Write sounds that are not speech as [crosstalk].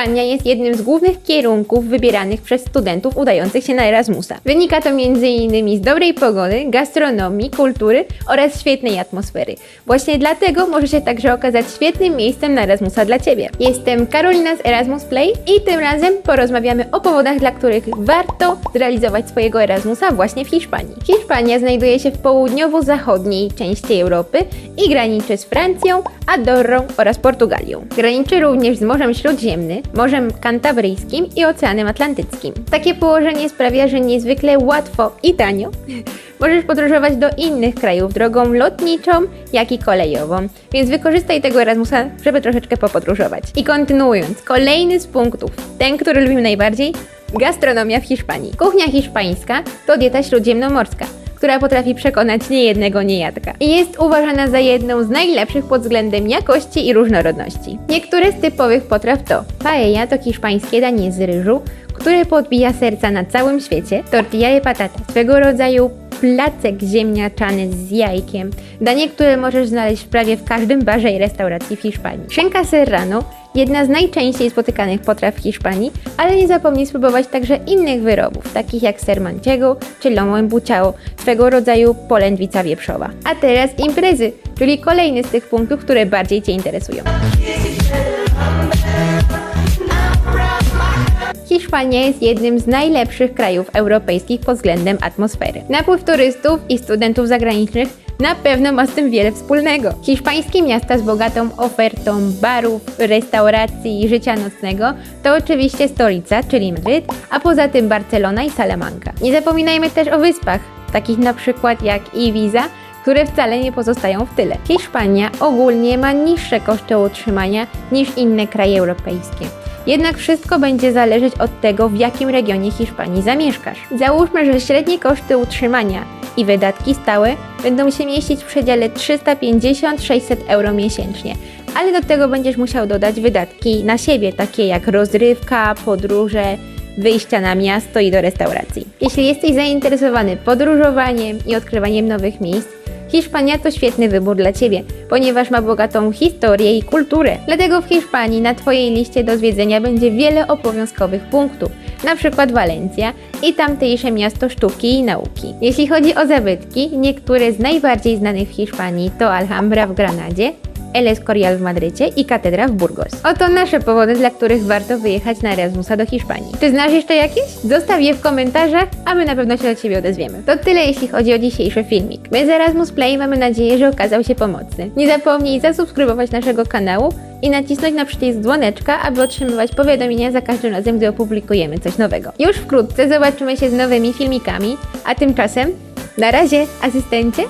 Hiszpania jest jednym z głównych kierunków wybieranych przez studentów udających się na Erasmusa. Wynika to m.in. z dobrej pogody, gastronomii, kultury oraz świetnej atmosfery. Właśnie dlatego może się także okazać świetnym miejscem na Erasmusa dla Ciebie. Jestem Karolina z Erasmus Play i tym razem porozmawiamy o powodach, dla których warto zrealizować swojego Erasmusa właśnie w Hiszpanii. Hiszpania znajduje się w południowo-zachodniej części Europy i graniczy z Francją, Andorrą oraz Portugalią. Graniczy również z Morzem Śródziemnym, Morzem Kantabryjskim i Oceanem Atlantyckim. Takie położenie sprawia, że niezwykle łatwo i tanio [laughs] możesz podróżować do innych krajów drogą lotniczą, jak i kolejową. Więc wykorzystaj tego Erasmusa, żeby troszeczkę popodróżować. I kontynuując, kolejny z punktów, ten, który lubimy najbardziej, gastronomia w Hiszpanii. Kuchnia hiszpańska to dieta śródziemnomorska która potrafi przekonać niejednego niejadka. I jest uważana za jedną z najlepszych pod względem jakości i różnorodności. Niektóre z typowych potraw to paella to hiszpańskie danie z ryżu, które podbija serca na całym świecie, tortilla de patata, swego rodzaju placek ziemniaczany z jajkiem, danie, które możesz znaleźć prawie w każdym barze i restauracji w Hiszpanii. Szynka serrano, jedna z najczęściej spotykanych potraw w Hiszpanii, ale nie zapomnij spróbować także innych wyrobów, takich jak ser manchego czy lomo embuchao, swego rodzaju polędwica wieprzowa. A teraz imprezy, czyli kolejny z tych punktów, które bardziej Cię interesują. Hiszpania jest jednym z najlepszych krajów europejskich pod względem atmosfery. Napływ turystów i studentów zagranicznych na pewno ma z tym wiele wspólnego. Hiszpańskie miasta z bogatą ofertą barów, restauracji i życia nocnego to oczywiście stolica, czyli Madryt, a poza tym Barcelona i Salamanca. Nie zapominajmy też o wyspach, takich na przykład jak Ibiza, które wcale nie pozostają w tyle. Hiszpania ogólnie ma niższe koszty utrzymania niż inne kraje europejskie. Jednak wszystko będzie zależeć od tego, w jakim regionie Hiszpanii zamieszkasz. Załóżmy, że średnie koszty utrzymania i wydatki stałe będą się mieścić w przedziale 350-600 euro miesięcznie, ale do tego będziesz musiał dodać wydatki na siebie, takie jak rozrywka, podróże, wyjścia na miasto i do restauracji. Jeśli jesteś zainteresowany podróżowaniem i odkrywaniem nowych miejsc, Hiszpania to świetny wybór dla Ciebie, ponieważ ma bogatą historię i kulturę. Dlatego w Hiszpanii na Twojej liście do zwiedzenia będzie wiele obowiązkowych punktów, przykład Walencja i tamtejsze miasto sztuki i nauki. Jeśli chodzi o zabytki, niektóre z najbardziej znanych w Hiszpanii to Alhambra w Granadzie, El Escorial w Madrycie i katedra w Burgos. Oto nasze powody, dla których warto wyjechać na Erasmusa do Hiszpanii. Czy znasz jeszcze jakieś? Zostaw je w komentarzach, a my na pewno się do Ciebie odezwiemy. To tyle jeśli chodzi o dzisiejszy filmik. My z Erasmus Play mamy nadzieję, że okazał się pomocny. Nie zapomnij zasubskrybować naszego kanału i nacisnąć na przycisk dzwoneczka, aby otrzymywać powiadomienia za każdym razem, gdy opublikujemy coś nowego. Już wkrótce zobaczymy się z nowymi filmikami, a tymczasem na razie, asystencie!